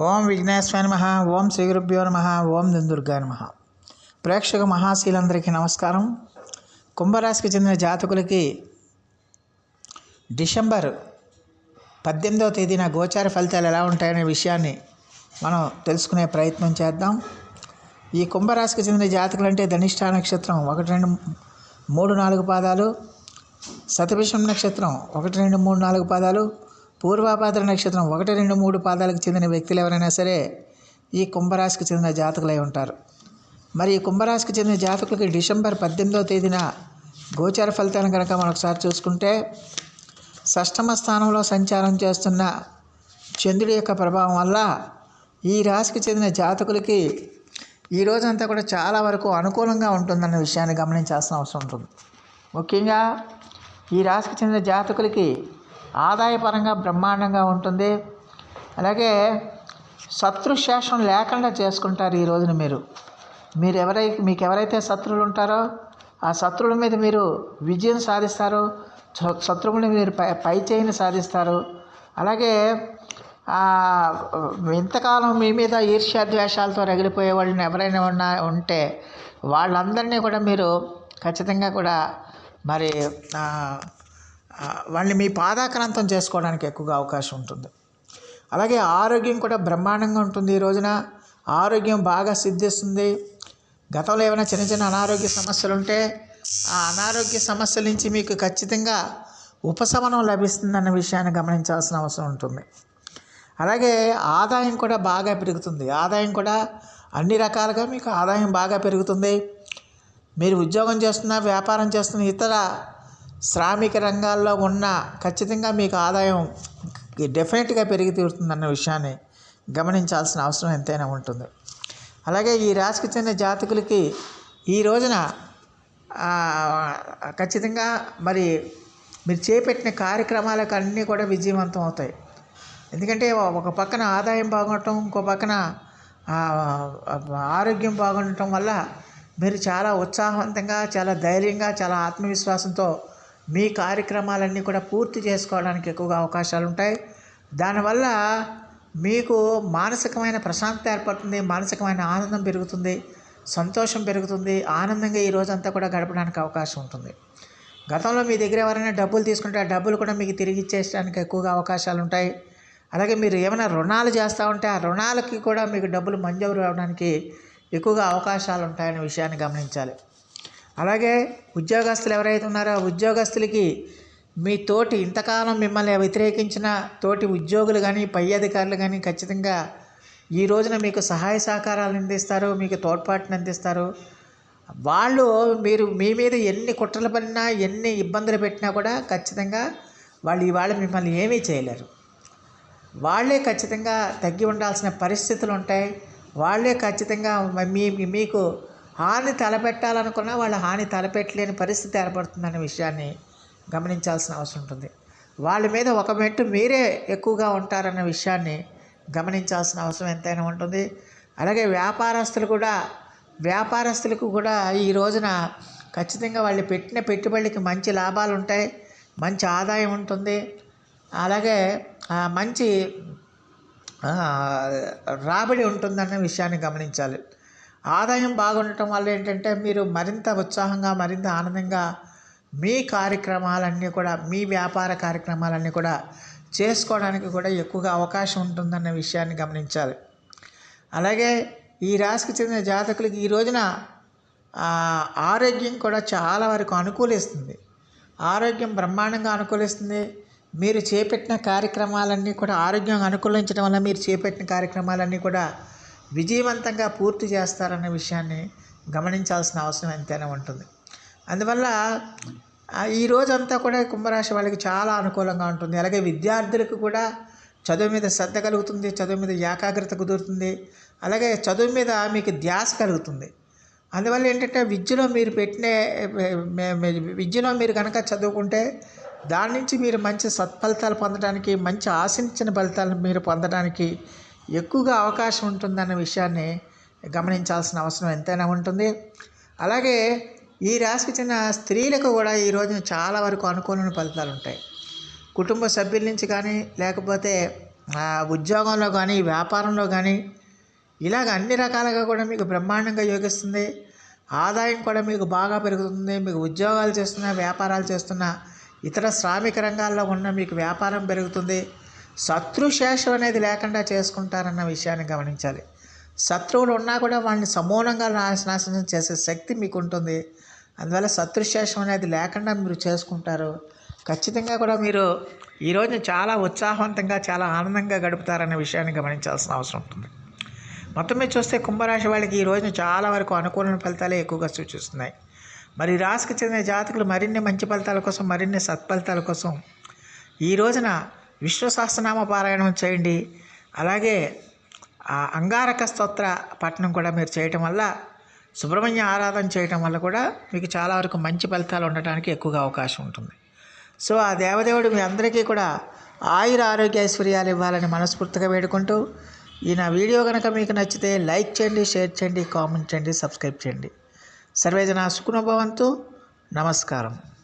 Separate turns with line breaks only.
ఓం విఘ్నేశ్వర నమ ఓం శ్రీ గురుభ్యో నమ ఓం దుర్గా నమ. ప్రేక్షక మహాశీలందరికీ నమస్కారం. కుంభరాశికి చెందిన జాతకులకి డిసెంబర్ పద్దెనిమిదవ తేదీన గోచార ఫలితాలు ఎలా ఉంటాయనే విషయాన్ని మనం తెలుసుకునే ప్రయత్నం చేద్దాం. ఈ కుంభరాశికి చెందిన జాతకులు అంటే ధనిష్ఠా నక్షత్రం ఒకటి రెండు మూడు నాలుగు పాదాలు శతభిషం నక్షత్రం ఒకటి రెండు మూడు నాలుగు పాదాలు పూర్వాపాత్ర నక్షత్రం ఒకటి రెండు మూడు పాదాలకు చెందిన వ్యక్తులు ఎవరైనా సరే ఈ కుంభరాశికి చెందిన జాతకులై ఉంటారు. మరి ఈ కుంభరాశికి చెందిన జాతకులకి డిసెంబర్ పద్దెనిమిదవ తేదీన గోచార ఫలితాన్ని కనుక మరొకసారి చూసుకుంటే షష్టమ స్థానంలో సంచారం చేస్తున్న చంద్రుడి యొక్క ప్రభావం వల్ల ఈ రాశికి చెందిన జాతకులకి ఈ రోజంతా కూడా చాలా వరకు అనుకూలంగా ఉంటుందన్న విషయాన్ని గమనించాల్సిన అవసరం ఉంటుంది. ముఖ్యంగా ఈ రాశికి చెందిన జాతకులకి ఆదాయపరంగా బ్రహ్మాండంగా ఉంటుంది. అలాగే శత్రుశేషం లేకుండా చేసుకుంటారు ఈ రోజున మీరు. మీరు ఎవరై మీకు ఎవరైతే శత్రువులు ఉంటారో ఆ శత్రువుల మీద మీరు విజయం సాధిస్తారు. శత్రువుని మీరు పై పై చేయని సాధిస్తారు. అలాగే ఇంతకాలం మీ మీద ఈర్ష్యాద్వేషాలతో రగిలిపోయే వాళ్ళని ఎవరైనా ఉన్నా ఉంటే వాళ్ళందరినీ కూడా మీరు ఖచ్చితంగా కూడా మరి వాళ్ళని మీ పాదాక్రాంతం చేసుకోవడానికి ఎక్కువగా అవకాశం ఉంటుంది. అలాగే ఆరోగ్యం కూడా బ్రహ్మాండంగా ఉంటుంది ఈ రోజున. ఆరోగ్యం బాగా సిద్ధిస్తుంది. గతంలో ఏమైనా చిన్న చిన్న అనారోగ్య సమస్యలు ఉంటే ఆ అనారోగ్య సమస్యల నుంచి మీకు ఖచ్చితంగా ఉపశమనం లభిస్తుందన్న విషయాన్ని గమనించాల్సిన అవసరం ఉంటుంది. అలాగే ఆదాయం కూడా బాగా పెరుగుతుంది. ఆదాయం కూడా అన్ని రకాలుగా మీకు ఆదాయం బాగా పెరుగుతుంది. మీరు ఉద్యోగం చేస్తున్న వ్యాపారం చేస్తున్న ఇతర శ్రామిక రంగాల్లో ఉన్న ఖచ్చితంగా మీకు ఆదాయం డెఫినెట్గా పెరిగి తీరుతుందన్న విషయాన్ని గమనించాల్సిన అవసరం ఎంతైనా ఉంటుంది. అలాగే ఈ రాశికి చెందిన జాతకులకి ఈ రోజున ఖచ్చితంగా మరి మీరు చేపట్టిన కార్యక్రమాలకు అన్నీ కూడా విజయవంతం అవుతాయి. ఎందుకంటే ఒక పక్కన ఆదాయం బాగుండటం ఇంకో పక్కన ఆరోగ్యం బాగుండటం వల్ల మీరు చాలా ఉత్సాహవంతంగా చాలా ధైర్యంగా చాలా ఆత్మవిశ్వాసంతో మీ కార్యక్రమాలన్నీ కూడా పూర్తి చేసుకోవడానికి ఎక్కువగా అవకాశాలు ఉంటాయి దానివల్ల మీకు మానసికమైన ప్రశాంతత ఏర్పడుతుంది మానసికమైన ఆనందం పెరుగుతుంది సంతోషం పెరుగుతుంది ఆనందంగా ఈ రోజంతా కూడా గడపడానికి అవకాశం ఉంటుంది. గతంలో మీ దగ్గర ఎవరైనా డబ్బులు తీసుకుంటే ఆ డబ్బులు కూడా మీకు తిరిగి ఇచ్చేయడానికి ఎక్కువగా అవకాశాలు ఉంటాయి అలాగే మీరు ఏమైనా రుణాలు చేస్తూ ఉంటే ఆ రుణాలకి కూడా మీకు డబ్బులు మంజూరు అవడానికి ఎక్కువగా అవకాశాలు ఉంటాయనే విషయాన్ని గమనించాలి. అలాగే ఉద్యోగస్తులు ఎవరైతే ఉన్నారో ఆ ఉద్యోగస్తులకి మీ తోటి ఇంతకాలం మిమ్మల్ని వ్యతిరేకించిన తోటి ఉద్యోగులు కానీ పై అధికారులు కానీ ఖచ్చితంగా ఈ రోజున మీకు సహాయ సహకారాలు అందిస్తారు మీకు తోడ్పాటుని అందిస్తారు వాళ్ళు మీరు మీ మీద ఎన్ని కుట్రలు పడినా ఎన్ని ఇబ్బందులు పెట్టినా కూడా ఖచ్చితంగా వాళ్ళు ఇవాళ మిమ్మల్ని ఏమీ చేయలేరు. వాళ్ళే ఖచ్చితంగా తగ్గి ఉండాల్సిన పరిస్థితులు ఉంటాయి. వాళ్ళే ఖచ్చితంగా మీ- మీకు హాని తలపెట్టాలనుకున్నా వాళ్ళ హాని తలపెట్టలేని పరిస్థితి ఏర్పడుతుందనే విషయాన్ని గమనించాల్సిన అవసరం ఉంటుంది. వాళ్ళ మీద ఒక మెట్టు మీరే ఎక్కువగా ఉంటారన్న విషయాన్ని గమనించాల్సిన అవసరం ఎంతైనా ఉంటుంది. అలాగే వ్యాపారస్తులు కూడా వ్యాపారస్తులకు కూడా ఈ రోజున ఖచ్చితంగా వాళ్ళు పెట్టిన పెట్టుబడికి మంచి లాభాలు ఉంటాయి మంచి ఆదాయం ఉంటుంది. అలాగే మంచి రాబడి ఉంటుందన్న విషయాన్ని గమనించాలి. ఆదాయం బాగుండటం వల్ల ఏంటంటే మీరు మరింత ఉత్సాహంగా మరింత ఆనందంగా మీ కార్యక్రమాలన్నీ కూడా మీ వ్యాపార కార్యక్రమాలన్నీ కూడా చేసుకోవడానికి కూడా ఎక్కువగా అవకాశం ఉంటుందన్న విషయాన్ని గమనించాలి. అలాగే ఈ రాశికి చెందిన జాతకులకి ఈ రోజున ఆరోగ్యం కూడా చాలా వరకు అనుకూలిస్తుంది. ఆరోగ్యం బ్రహ్మాండంగా అనుకూలిస్తుంది. మీరు చేపట్టిన కార్యక్రమాలన్నీ కూడా ఆరోగ్యం అనుకూలించడం వల్ల మీరు చేపట్టిన కార్యక్రమాలన్నీ కూడా విజయవంతంగా పూర్తి చేస్తారనే విషయాన్ని గమనించాల్సిన అవసరం ఎంతైనా ఉంటుంది. అందువల్ల ఈ రోజంతా కూడా కుంభరాశి వాళ్ళకి చాలా అనుకూలంగా ఉంటుంది. అలాగే విద్యార్థులకు కూడా చదువు మీద శ్రద్ధ కలుగుతుంది చదువు మీద ఏకాగ్రత కుదురుతుంది అలాగే చదువు మీద మీకు ధ్యాస కలుగుతుంది. అందువల్ల ఏంటంటే విద్యలో మీరు పెట్టిన మే- విద్యలో మీరు కనుక చదువుకుంటే దాని నుంచి మీరు మంచి సత్ఫలితాలు పొందడానికి మంచి ఆశించిన ఫలితాలను మీరు పొందడానికి ఎక్కువగా అవకాశం ఉంటుందన్న విషయాన్ని గమనించాల్సిన అవసరం ఎంతైనా ఉంటుంది. అలాగే ఈ రాశికి చెందిన స్త్రీలకు కూడా ఈ రోజున చాలా వరకు అనుకూలమైన ఫలితాలు ఉంటాయి. కుటుంబ సభ్యుల నుంచి కానీ లేకపోతే ఉద్యోగంలో కానీ వ్యాపారంలో కానీ ఇలాగ అన్ని రకాలుగా కూడా మీకు బ్రహ్మాండంగా యోగిస్తుంది. ఆదాయం కూడా మీకు బాగా పెరుగుతుంది. మీకు ఉద్యోగాలు చేస్తున్న వ్యాపారాలు చేస్తున్న ఇతర శ్రామిక రంగాల్లో ఉన్న మీకు వ్యాపారం పెరుగుతుంది. శత్రుశేషం అనేది లేకుండా చేసుకుంటారన్న విషయాన్ని గమనించాలి. శత్రువులు ఉన్నా కూడా వాళ్ళని సమూలంగా నాశనం చేసే శక్తి మీకు ఉంటుంది అందువల్ల శత్రుశేషం అనేది లేకుండా మీరు చేసుకుంటారు. ఖచ్చితంగా కూడా మీరు ఈరోజు చాలా ఉత్సాహవంతంగా చాలా ఆనందంగా గడుపుతారన్న విషయాన్ని గమనించాల్సిన అవసరం ఉంటుంది. మొత్తం మీద చూస్తే కుంభరాశి వాళ్ళకి ఈ రోజున చాలా వరకు అనుకూలమైన ఫలితాలే ఎక్కువగా సూచిస్తున్నాయి. మరి రాశికి చెందిన జాతకులు మరిన్ని మంచి ఫలితాల కోసం మరిన్ని సత్ఫలితాల కోసం ఈ రోజున విష్ణు సహస్రనామ పారాయణం చేయండి. అలాగే ఆ అంగారక స్తోత్ర పఠనం కూడా మీరు చేయటం వల్ల సుబ్రహ్మణ్య ఆరాధన చేయటం వల్ల కూడా మీకు చాలా వరకు మంచి ఫలితాలు ఉండటానికి ఎక్కువగా అవకాశం ఉంటుంది. సో ఆ దేవదేవుడు మీ అందరికీ కూడా ఆయుర ఆరోగ్య ఐశ్వర్యాలు ఇవ్వాలని మనస్ఫూర్తిగా వేడుకుంటూ ఈ నా వీడియో కనుక మీకు నచ్చితే లైక్ చేయండి షేర్ చేయండి కామెంట్ చేయండి సబ్స్క్రైబ్ చేయండి. సర్వేజన సుఖనుభవంతు. నమస్కారం.